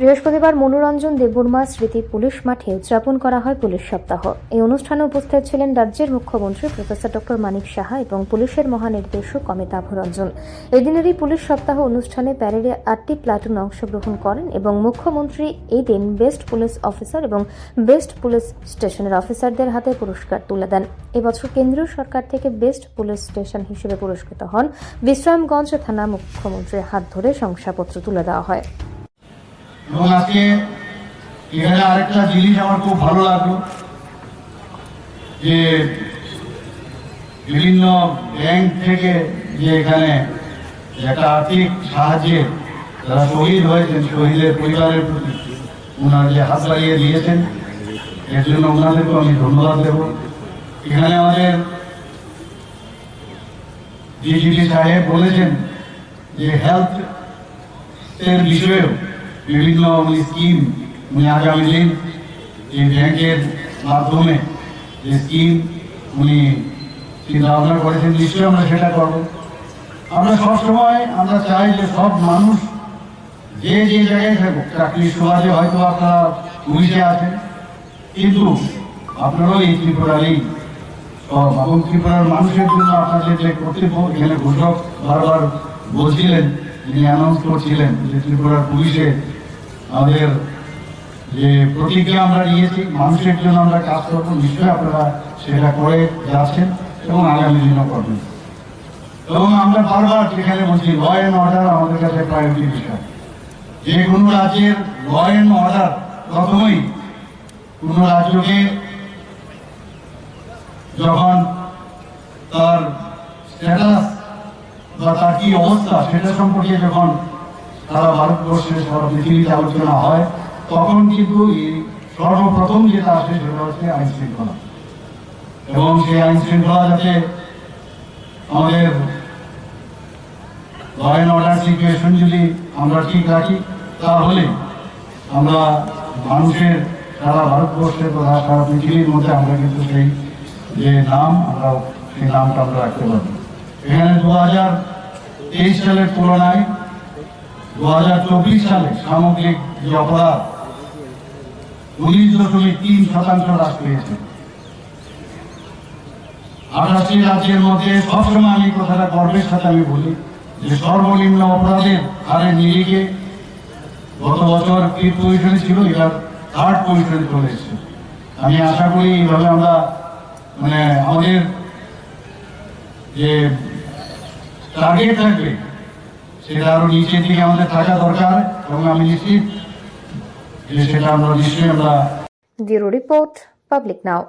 বৃহস্পতিবার মনোরঞ্জন দেববর্মা স্মৃতি পুলিশ মাঠে উদযাপন করা হয় পুলিশ সপ্তাহ। এই অনুষ্ঠানে উপস্থিত ছিলেন রাজ্যের মুখ্যমন্ত্রী প্রফেসর ডক্টর মানিক সাহা এবং পুলিশের মহানির্দেশক অমিতাভ রঞ্জন এদিনের এই পুলিশ সপ্তাহ অনুষ্ঠানে প্যারেডে আটটি প্লাটুন অংশগ্রহণ করেন এবং মুখ্যমন্ত্রী এই দিন বেস্ট পুলিশ অফিসার এবং বেস্ট পুলিশ স্টেশনের অফিসারদের হাতে পুরস্কার তুলে দেন। এবছর কেন্দ্রীয় সরকার থেকে বেস্ট পুলিশ স্টেশন হিসেবে পুরস্কৃত হন। বিশ্রামগঞ্জ থানা মুখ্যমন্ত্রীর হাত ধরে শংসাপত্র তুলে দেওয়া হয়। এবং আজকে এখানে আরেকটা জিনিস আমার খুব ভালো লাগল, যে বিভিন্ন ব্যাংক থেকে যে এখানে একটা আর্থিক সাহায্যে যারা শহীদ হয়েছেন, শহীদের পরিবারের প্রতি ওনারা যে হাত বাড়িয়ে দিয়েছেন, এর জন্য ওনাদেরকেও আমি ধন্যবাদ দেব। এখানে আমাদের ডিজিপি সাহেব বলেছেন যে হেলথ এর বিষয়েও বিভিন্ন স্কিম উনি আগামী দিন এই ব্যাংকের মাধ্যমে যে স্কিম উনি চিন্তা ভাবনা করেছেন, নিশ্চয়ই আমরা সেটা করব। আমরা সবসময়, আমরা চাই যে সব মানুষ যে যে জায়গায় থাকুক চাকরির সমাজে হয়তো আপনারা পুলিশে আছেন, কিন্তু আপনারাও এই ত্রিপুরারই এবং ত্রিপুরার মানুষের জন্য আপনাদের যে কর্তব্য, এখানে ঘোষক বারবার বলছিলেন যিনি অ্যানাউন্স করছিলেন যে ত্রিপুরার পুলিশে আমাদের যে প্রতিজ্ঞা আমরা নিয়েছি, মানুষের জন্য আমরা কাজ করব, নিশ্চয়ই আপনারা সেটা করে যাচ্ছেন এবং আগামী দিনও করবেন। এবং আমরা বারবার যেখানে বলছি ল অ্যান্ড অর্ডার আমাদের কাছে প্রায়োরিটি বিষয়। যে কোনো রাজ্যের ল অ্যান্ড অর্ডার প্রথমেই কোনো রাজ্যকে যখন তার স্ট্যাটাস বা তার কি অবস্থা সেটা সম্পর্কে যখন সারা ভারতবর্ষে সারা পৃথিবীতে আলোচনা হয়, তখন কিন্তু এই সর্বপ্রথম যেটা আসে সেটা হচ্ছে আইন শৃঙ্খলা। এবং সেই আইন শৃঙ্খলা যাতে আমাদের ল অ্যান্ড অর্ডার সিচুয়েশন যদি আমরা ঠিক রাখি, তাহলে আমরা মানুষের সারা ভারতবর্ষের তথা সারা পৃথিবীর মধ্যে আমরা কিন্তু সেই যে নাম, আমরা সেই নামটা আমরা রাখতে পারব। এখানে দু হাজার তেইশ সালের তুলনায় আঠাশটি রাজ্যের মধ্যে সবসময় আমি কথাটা গর্বের সাথে আমি বলি যে সর্বনিম্ন অপরাধের হারের নিরিখে গত বছর ফিফ পজিশনে ছিল, এবার থার্ড পজিশনে চলে এসেছে। আমি আশা করি এইভাবে আমরা মানে আমাদের যে টার্গেট থাকবে সেটা আরও নিচের দিকে আমাদের থাকা দরকার এবং আমি নিশ্চিত যে সেটা আমরা নিশ্চয়ই আমরা ব্যুরো রিপোর্ট, পাবলিক নাও।